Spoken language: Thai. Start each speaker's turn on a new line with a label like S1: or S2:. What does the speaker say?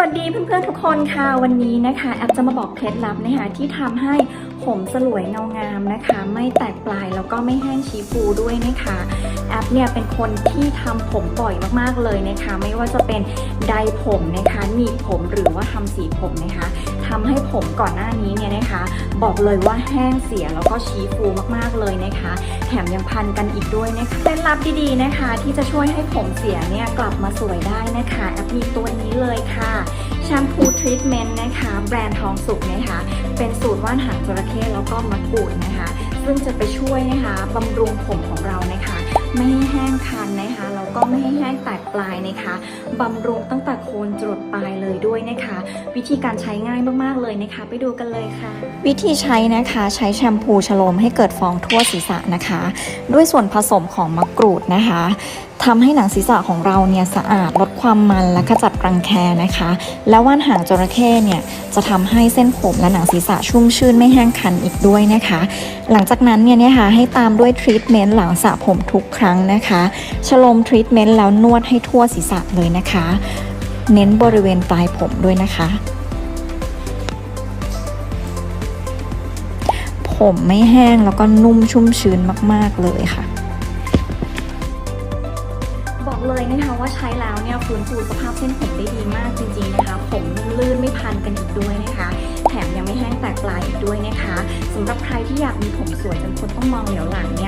S1: วัสดีเพื่อนๆทุกคนค่ะวันนี้นะคะแอปจะมาบอกเคล็ดลับนะคะที่ทำให้ผมสลวยเงางามนะคะ ไม่แตกปลายแล้วก็ไม่แห้งชี้ฟูด้วยนะคะแอปเนี่ยเป็นคนที่ทำผมบ่อยมากๆเลยนะคะ ไม่ว่าจะเป็นไดผมนะคะหนีบผมหรือว่าทำสีผมนะคะทำให้ผมก่อนหน้านี้เนี่ยนะคะ บอกเลยว่าแห้งเสียแล้วก็ชี้ฟูมากๆเลยนะคะ แถมยังพันกันอีกด้วยนะคะเคล็ดลับดีๆนะคะ ที่จะช่วยให้ผมเสียเนี่ยกลับมาสวยได้นะคะแอปมีตัวนี้เลยค่ะ แชมพูทรีทเมนต์นะคะ แบรนด์ทองสุกนะคะ เป็นสูตรว่านหางจระเข้แล้วก็มะกรูดนะคะ ซึ่งจะไปช่วยนะคะบำรุงผมของเรานะคะ ไม่ให้แห้งคันนะคะแล้วก็ไม่ให้แห้งแตกปลายนะคะบำรุงตั้งแต่โคนจรดปลายเลยด้วยนะคะ วิธีการใช้ง่ายมากๆเลยนะคะ ไปดูกันเลยค่ะ วิธีใช้นะคะใช้แชมพูชโลมให้เกิดฟองทั่วศีรษะนะคะ ด้วยส่วนผสมของมะกรูดนะคะ ทำให้หนังศีรษะของเราเนี่ยสะอาดลดความมันและขจัดรังแคนะคะ แล้วว่านหางจระเข้เนี่ยจะทำให้เส้นผมและหนังศีรษะชุ่มชื่นไม่แห้งคันอีกด้วยนะคะ หลังจากนั้นเนี่ยนะคะให้ตามด้วยทรีทเมนต์หลังสระผมทุกครั้งนะคะชโลมทรีทเมนต์แล้วนวดให้ทั่วศีรษะเลยนะคะ เน้นบริเวณปลายผมด้วยนะคะ ผมไม่แห้งแล้วก็นุ่มชุ่มชื้นมาก ๆ เลยค่ะ บอกเลยนะคะว่าใช้แล้วเนี่ยฟื้นฟูสภาพเส้นผมได้ดีมากจริงๆนะคะผมนุ่มลื่นไม่พันกันอีกด้วยนะคะ แถมยังไม่แห้งแตกปลายอีกด้วยนะคะสำหรับใครที่อยากมีผมสวยจนคนต้องมองเหลียวหลังเนี่ย